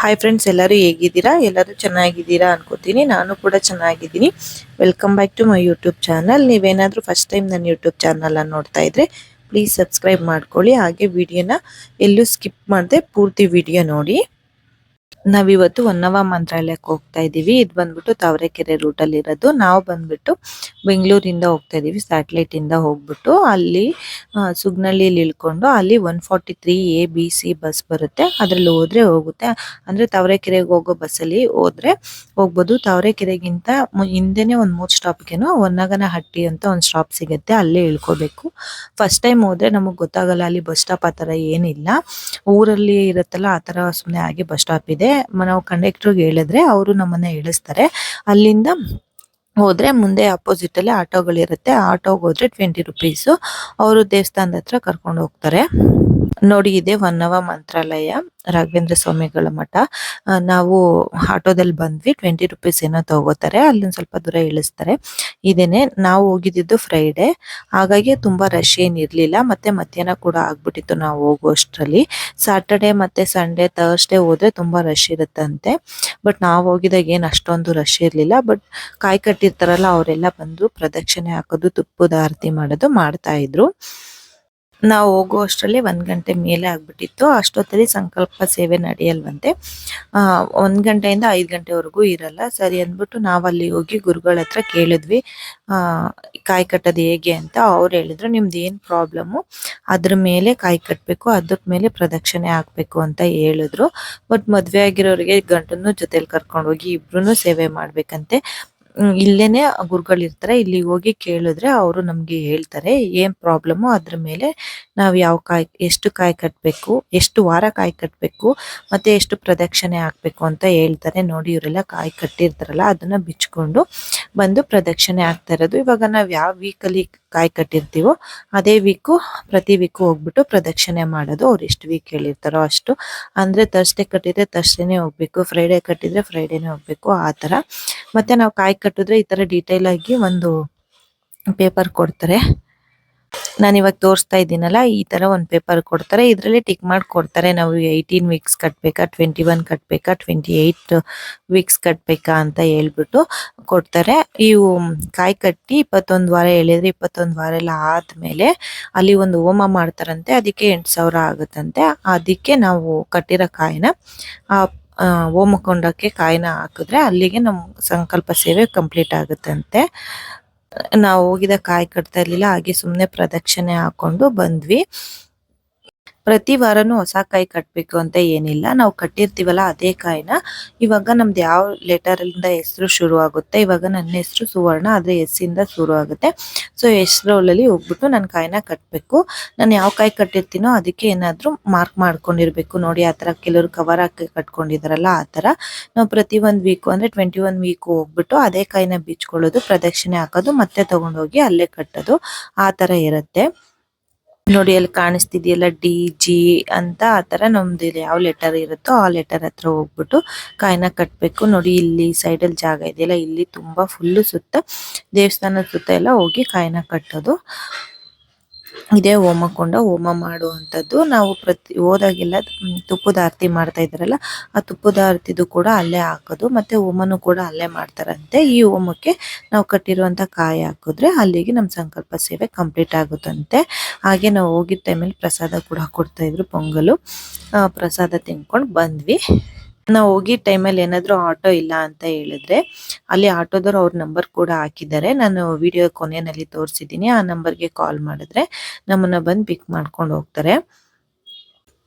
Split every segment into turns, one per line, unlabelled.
Hi friends ಎಲ್ಲರೂ ಹೇಗಿದ್ದೀರಾ? ಎಲ್ಲರೂ ಚೆನ್ನಾಗಿದ್ದೀರಾ ಅನ್ಕೋತೀನಿ. ನಾನು ಕೂಡ ಚೆನ್ನಾಗಿದ್ದೀನಿ. Welcome back to my YouTube channel ನೀವೇನಾದರೂ ಫಸ್ಟ್ ಟೈಮ್ ನನ್ನ ಯೂಟ್ಯೂಬ್ ಚಾನಲನ್ನು ನೋಡ್ತಾ ಇದ್ರೆ ಪ್ಲೀಸ್ ಸಬ್ಸ್ಕ್ರೈಬ್ ಮಾಡ್ಕೊಳ್ಳಿ. ಹಾಗೆ ವಿಡಿಯೋನ ಎಲ್ಲೂ ಸ್ಕಿಪ್ ಮಾಡದೆ ಪೂರ್ತಿ ವಿಡಿಯೋ ನೋಡಿ. ನಾವಿವತ್ತು ಹೊನ್ನವ ಮಂತ್ರಾಲಯಕ್ಕೆ ಹೋಗ್ತಾ ಇದ್ದೀವಿ ಇದು ಬಂದ್ಬಿಟ್ಟು ತಾವರೆಕೆರೆ ರೂಟಲ್ಲಿ ಇರೋದು. ನಾವು ಬಂದ್ಬಿಟ್ಟು ಬೆಂಗಳೂರಿಂದ ಹೋಗ್ತಾ ಇದೀವಿ ಸ್ಯಾಟಲೈಟ್ ಇಂದ ಹೋಗ್ಬಿಟ್ಟು. ಅಲ್ಲಿ ಸುಗ್ನಲ್ಲಿ ಇಳ್ಕೊಂಡು ಅಲ್ಲಿ one forty three A B C bus ಬರುತ್ತೆ. ಅದ್ರಲ್ಲಿ ಹೋದ್ರೆ ಹೋಗುತ್ತೆ. ಅಂದ್ರೆ ತಾವರೆಕೆರೆಗೆ ಹೋಗೋ ಬಸ್ಸಲ್ಲಿ ಹೋದ್ರೆ ಹೋಗ್ಬೋದು. ತಾವರೆಕೆರೆಗಿಂತ ಹಿಂದೆನೆ ಒಂದ್ ಮೂರ್ ಹೊನ್ನಗನ ಹಟ್ಟಿ ಅಂತ ಒಂದ್ ಸ್ಟಾಪ್ ಸಿಗುತ್ತೆ. ಅಲ್ಲೇ ಇಳ್ಕೋಬೇಕು. ಫಸ್ಟ್ ಟೈಮ್ ಹೋದ್ರೆ ನಮಗೆ ಗೊತ್ತಾಗಲ್ಲ ಅಲ್ಲಿ ಬಸ್ ಸ್ಟಾಪ್ ಆ ತರ ಏನಿಲ್ಲ. ಊರಲ್ಲಿ ಇರುತ್ತಲ್ಲ ಆ ತರ ಸುಮ್ಮನೆ ಹಾಗೆ ಬಸ್ ಸ್ಟಾಪ್ ಇದೆ. ನಾವು ಕಂಡಕ್ಟರ್ಗೆ ಹೇಳಿದ್ರೆ ಅವರು ನಮ್ಮನ್ನ ಇಳಿಸ್ತಾರೆ. ಅಲ್ಲಿಂದ ಹೋದ್ರೆ ಮುಂದೆ ಅಪೋಸಿಟ್ ಅಲ್ಲಿ ಆಟೋಗಳಿರುತ್ತೆ. ಆಟೋಗೆ ಹೋದ್ರೆ ಟ್ವೆಂಟಿ ರುಪೀಸ್ ಅವರು ದೇವಸ್ಥಾನದ ಹತ್ರ ಕರ್ಕೊಂಡು ಹೋಗ್ತಾರೆ. ನೋಡಿ, ಇದೆ ವನ್ನವ ಮಂತ್ರಾಲಯ, ರಾಘವೇಂದ್ರ ಸ್ವಾಮಿಗಳ ಮಠ. ನಾವು ಆಟೋದಲ್ಲಿ ಬಂದ್ವಿ ಟ್ವೆಂಟಿ ರುಪೀಸ್ ಏನೋ ತಗೋತಾರೆ, ಅಲ್ಲಿಂದ ಸ್ವಲ್ಪ ದೂರ ಇಳಿಸ್ತಾರೆ. ಇದೇನೆ, ನಾವು ಹೋಗಿದ್ದು ಫ್ರೈಡೆ ಹಾಗಾಗಿ ತುಂಬಾ ರಶ್ ಏನಿರ್ಲಿಲ್ಲ ಮತ್ತೆ ಮಧ್ಯಾಹ್ನ ಕೂಡ ಆಗ್ಬಿಟ್ಟಿತ್ತು ನಾವು ಹೋಗುವಷ್ಟರಲ್ಲಿ. ಸಾಟರ್ಡೆ ಮತ್ತೆ ಸಂಡೇ ಥರ್ಸ್ಡೇ ಹೋದ್ರೆ ತುಂಬಾ ರಶ್ ಇರುತ್ತಂತೆ. ಬಟ್ ನಾವು ಹೋಗಿದಾಗ ಏನು ಅಷ್ಟೊಂದು ರಶ್ ಇರಲಿಲ್ಲ ಬಟ್ ಕಾಯಿ ಕಟ್ಟಿರ್ತಾರಲ್ಲ, ಅವರೆಲ್ಲ ಬಂದು ಪ್ರದಕ್ಷಿಣೆ ಹಾಕೋದು, ತುಪ್ಪದ ಆರತಿ ಮಾಡೋದು ಮಾಡ್ತಾ ಇದ್ರು. ನಾವು ಹೋಗೋ ಅಷ್ಟರಲ್ಲಿ ಒಂದು ಗಂಟೆ ಮೇಲೆ ಆಗ್ಬಿಟ್ಟಿತ್ತು. ಅಷ್ಟೊತ್ತಲ್ಲಿ ಸಂಕಲ್ಪ ಸೇವೆ ನಡೆಯಲ್ವಂತೆ. ಒಂದು ಗಂಟೆಯಿಂದ ಐದು ಗಂಟೆವರೆಗೂ ಇರಲ್ಲ. ಸರಿ ಅಂದ್ಬಿಟ್ಟು ನಾವು ಅಲ್ಲಿ ಹೋಗಿ ಗುರುಗಳ ಹತ್ರ ಕೇಳಿದ್ವಿ. ಕಾಯಿ ಕಟ್ಟೋದು ಹೇಗೆ ಅಂತ ಅವ್ರು ಹೇಳಿದ್ರು, ನಿಮ್ದು ಏನು ಪ್ರಾಬ್ಲಮ್ಮು ಅದ್ರ ಮೇಲೆ ಕಾಯಿ ಕಟ್ಟಬೇಕು ಅದ್ರ ಮೇಲೆ ಪ್ರದಕ್ಷಿಣೆ ಹಾಕಬೇಕು ಅಂತ ಹೇಳಿದ್ರು. ಬಟ್ ಮದುವೆ ಆಗಿರೋರಿಗೆ ಗಂಟನ್ನು ಜೊತೆಲಿ ಕರ್ಕೊಂಡು ಹೋಗಿ ಇಬ್ರು ಸೇವೆ ಮಾಡಬೇಕಂತೆ. ಇಲ್ಲೇನೆ ಗುರುಗಳು ಇರ್ತಾರೆ. ಇಲ್ಲಿ ಹೋಗಿ ಕೇಳಿದ್ರೆ ಅವರು ನಮಗೆ ಹೇಳ್ತಾರೆ ಏನ್ ಪ್ರಾಬ್ಲಮ್ ಅದ್ರ ಮೇಲೆ ನಾವು ಯಾವ ಕಾಯಿ, ಎಷ್ಟು ಕಾಯಿ ಕಟ್ಬೇಕು, ಎಷ್ಟು ವಾರ ಕಾಯಿ ಕಟ್ಬೇಕು, ಮತ್ತೆ ಎಷ್ಟು ಪ್ರದಕ್ಷಿಣೆ ಹಾಕ್ಬೇಕು ಅಂತ ಹೇಳ್ತಾರೆ. ನೋಡಿ ಇವರೆಲ್ಲ ಕಾಯಿ ಕಟ್ಟಿರ್ತಾರಲ್ಲ, ಅದನ್ನ ಬಿಚ್ಕೊಂಡು ಬಂದು ಪ್ರದಕ್ಷಿಣೆ ಹಾಕ್ತಾ ಇರೋದು. ಇವಾಗ ನಾವ್ ಯಾವ ವೀಕಲ್ಲಿ ಕಾಯಿ ಕಟ್ಟಿರ್ತೀವೋ ಅದೇ ವೀಕು ಪ್ರತಿ ವೀಕು ಹೋಗ್ಬಿಟ್ಟು ಪ್ರದಕ್ಷಿಣೆ ಮಾಡೋದು. ಅವ್ರು ಎಷ್ಟು ವೀಕ್ ಹೇಳಿರ್ತಾರೋ ಅಷ್ಟು. ಅಂದ್ರೆ ತರ್ಸ್ಡೇ ಕಟ್ಟಿದ್ರೆ ತರ್ಸ್ಡೇನೆ ಹೋಗ್ಬೇಕು ಫ್ರೈಡೇ ಕಟ್ಟಿದ್ರೆ ಫ್ರೈಡೇನೆ ಹೋಗ್ಬೇಕು, ಆ ತರ ಮತ್ತೆ ನಾವು ಕಾಯಿ ಕಟ್ಟಿದ್ರೆ ಈ ತರ ಡೀಟೇಲ್ ಆಗಿ ಒಂದು ಪೇಪರ್ ಕೊಡ್ತಾರೆ. ನಾನು ಇವಾಗ ತೋರಿಸ್ತಾ ಇದ್ದೀನಲ್ಲ, ಈ ತರ ಒಂದು ಪೇಪರ್ ಕೊಡ್ತಾರೆ. ಇದರಲ್ಲಿ ಟಿಕ್ ಮಾಡಿ ಕೊಡ್ತಾರೆ. ನಾವು ಏಯ್ಟೀನ್ ವೀಕ್ಸ್ ಕಟ್ಬೇಕಾ ಟ್ವೆಂಟಿ ಒನ್ ಕಟ್ಬೇಕಾ ಟ್ವೆಂಟಿ ಏಯ್ಟ್ ವೀಕ್ಸ್ ಕಟ್ಬೇಕಾ ಅಂತ ಹೇಳ್ಬಿಟ್ಟು ಕೊಡ್ತಾರೆ. ಇವು ಕಾಯಿ ಕಟ್ಟಿ ಇಪ್ಪತ್ತೊಂದು ವಾರ ಹೇಳಿದ್ರೆ ಇಪ್ಪತ್ತೊಂದು ವಾರ ಎಲ್ಲ ಆದ್ಮೇಲೆ ಅಲ್ಲಿ ಒಂದು ಹೋಮ ಮಾಡ್ತಾರಂತೆ. ಅದಕ್ಕೆ ಎಂಟು ಸಾವಿರ ಆಗುತ್ತಂತೆ. ಅದಕ್ಕೆ ನಾವು ಕಟ್ಟಿರೋ ಕಾಯಿನ ಹೋಮಕೊಂಡಕ್ಕೆ ಕಾಯಿನ ಹಾಕಿದ್ರೆ ಅಲ್ಲಿಗೆ ನಮ್ಮ ಸಂಕಲ್ಪ ಸೇವೆ ಕಂಪ್ಲೀಟ್ ಆಗುತ್ತಂತೆ. ನಾವು ಹೋಗಿದ ಕಾಯಿ ಕಟ್ತಾ ಇರಲಿಲ್ಲ, ಹಾಗೆ ಸುಮ್ಮನೆ ಪ್ರದಕ್ಷಿಣೆ ಹಾಕೊಂಡು ಬಂದ್ವಿ. ಪ್ರತಿ ವಾರನೂ ಹೊಸ ಕಾಯಿ ಕಟ್ಟಬೇಕು ಅಂತ ಏನಿಲ್ಲ. ನಾವು ಕಟ್ಟಿರ್ತೀವಲ್ಲ ಅದೇ ಕಾಯಿನ. ಇವಾಗ ನಮ್ದು ಯಾವ ಲೆಟರ್ ಇಂದ ಹೆಸರು ಶುರು ಆಗುತ್ತೆ, ಇವಾಗ ನನ್ನ ಹೆಸರು ಸುವರ್ಣ ಅದ್ರ ಎಸ್ಸಿಂದ ಶುರು ಆಗುತ್ತೆ. ಸೊ ಹೆಸರಲ್ಲಿ ಹೋಗ್ಬಿಟ್ಟು ನನ್ನ ಕಾಯಿನ ಕಟ್ಬೇಕು. ನಾನು ಯಾವ ಕಾಯಿ ಕಟ್ಟಿರ್ತೀನೋ ಅದಕ್ಕೆ ಏನಾದರೂ ಮಾರ್ಕ್ ಮಾಡ್ಕೊಂಡಿರ್ಬೇಕು. ನೋಡಿ, ಆ ತರ ಕೆಲವರು ಕವರ್ ಹಾಕಿ ಕಟ್ಕೊಂಡಿದಾರಲ್ಲ, ಆ ತರ ನಾವು ಪ್ರತಿ ಒಂದು ವೀಕು ಅಂದ್ರೆ ಟ್ವೆಂಟಿ ಒನ್ ವೀಕ್ ಹೋಗ್ಬಿಟ್ಟು ಅದೇ ಕಾಯಿನ ಬಿಚ್ಕೊಳ್ಳೋದು, ಪ್ರದಕ್ಷಿಣೆ ಹಾಕೋದು, ಮತ್ತೆ ತಗೊಂಡೋಗಿ ಅಲ್ಲೇ ಕಟ್ಟೋದು, ಆ ತರ ಇರುತ್ತೆ. ನೋಡಿ ಅಲ್ಲಿ ಕಾಣಿಸ್ತಿದೆಯಲ್ಲ ಡಿ ಜಿ ಅಂತ ಆ ತರ ನಮ್ದು ಇಲ್ಲಿ ಯಾವ ಲೆಟರ್ ಇರುತ್ತೋ ಆ ಲೆಟರ್ ಹತ್ರ ಹೋಗ್ಬಿಟ್ಟು ಕಾಯಿನ ಕಟ್ಬೇಕು. ನೋಡಿ ಇಲ್ಲಿ ಸೈಡ್ ಅಲ್ಲಿ ಜಾಗ ಇದೆಯಲ್ಲ, ಇಲ್ಲಿ ತುಂಬಾ ಫುಲ್ ಸುತ್ತ ದೇವಸ್ಥಾನದ ಸುತ್ತ ಎಲ್ಲ ಹೋಗಿ ಕಾಯಿನ ಕಟ್ಟೋದು. ಇದೇ ಹೋಮಕೊಂಡ ಹೋಮ ಮಾಡುವಂಥದ್ದು. ನಾವು ಪ್ರತಿ ಹೋದಾಗೆಲ್ಲ ತುಪ್ಪದ ಆರತಿ ಮಾಡ್ತಾ ಇದ್ರಲ್ಲ ಆ ತುಪ್ಪದ ಆರತಿದು ಕೂಡ ಅಲ್ಲೇ ಹಾಕೋದು. ಮತ್ತೆ ಹೋಮನು ಕೂಡ ಅಲ್ಲೇ ಮಾಡ್ತಾರಂತೆ. ಈ ಹೋಮಕ್ಕೆ ನಾವು ಕಟ್ಟಿರುವಂಥ ಕಾಯಿ ಹಾಕಿದ್ರೆ ಅಲ್ಲಿಗೆ ನಮ್ಮ ಸಂಕಲ್ಪ ಸೇವೆ ಕಂಪ್ಲೀಟ್ ಆಗುತ್ತಂತೆ. ಹಾಗೆ ನಾವು ಹೋಗಿದ್ದ ಟೈಮಲ್ಲಿ ಪ್ರಸಾದ ಕೂಡ ಕೊಡ್ತಾ ಇದ್ರು, ಪೊಂಗಲು. ಪ್ರಸಾದ ತಿನ್ಕೊಂಡು ಬಂದ್ವಿ. ನಾವು ಟೈಮ್ ಟೈಮಲ್ಲಿ ಏನಾದ್ರು ಆಟೋ ಇಲ್ಲ ಅಂತ ಹೇಳಿದ್ರೆ, ಅಲ್ಲಿ ಆಟೋದವ್ರು ಅವ್ರ ನಂಬರ್ ಕೂಡ ಹಾಕಿದ್ದಾರೆ. ನಾನು ವಿಡಿಯೋ ಕೊನೆಯಲ್ಲಿ ತೋರಿಸಿದ್ದೀನಿ. ಆ ನಂಬರ್ಗೆ ಕಾಲ್ ಮಾಡಿದ್ರೆ ನಮ್ಮನ್ನ ಬಂದು ಪಿಕ್ ಮಾಡ್ಕೊಂಡು ಹೋಗ್ತಾರೆ.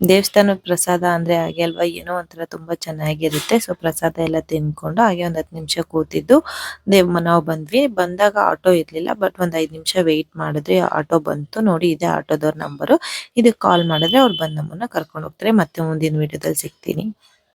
ದೇವಸ್ಥಾನದ ಪ್ರಸಾದ ಅಂದ್ರೆ ಹಾಗೆ ಅಲ್ವಾ, ಏನೋ ಒಂಥರ ತುಂಬಾ ಚೆನ್ನಾಗಿರುತ್ತೆ. ಸೊ, ಪ್ರಸಾದ ಎಲ್ಲ ತಿನ್ಕೊಂಡು ಹಾಗೆ ಒಂದ್ ಹತ್ತು ನಿಮಿಷ ಕೂತಿದ್ದು ದೇವ್, ನಾವು ಬಂದ್ವಿ. ಬಂದಾಗ ಆಟೋ ಇರ್ಲಿಲ್ಲ, ಬಟ್ ಒಂದ್ ಐದ್ ನಿಮಿಷ ವೆಯ್ಟ್ ಮಾಡಿದ್ರೆ ಆಟೋ ಬಂತು. ನೋಡಿ, ಇದೆ ಆಟೋದವ್ರ ನಂಬರು. ಇದಕ್ಕೆ ಕಾಲ್ ಮಾಡಿದ್ರೆ ಅವ್ರು ಬಂದು ನಮ್ಮನ್ನ ಕರ್ಕೊಂಡು ಹೋಗ್ತಾರೆ. ಮತ್ತೆ ಮುಂದಿನ ವಿಡಿಯೋದಲ್ಲಿ ಸಿಗ್ತೀನಿ.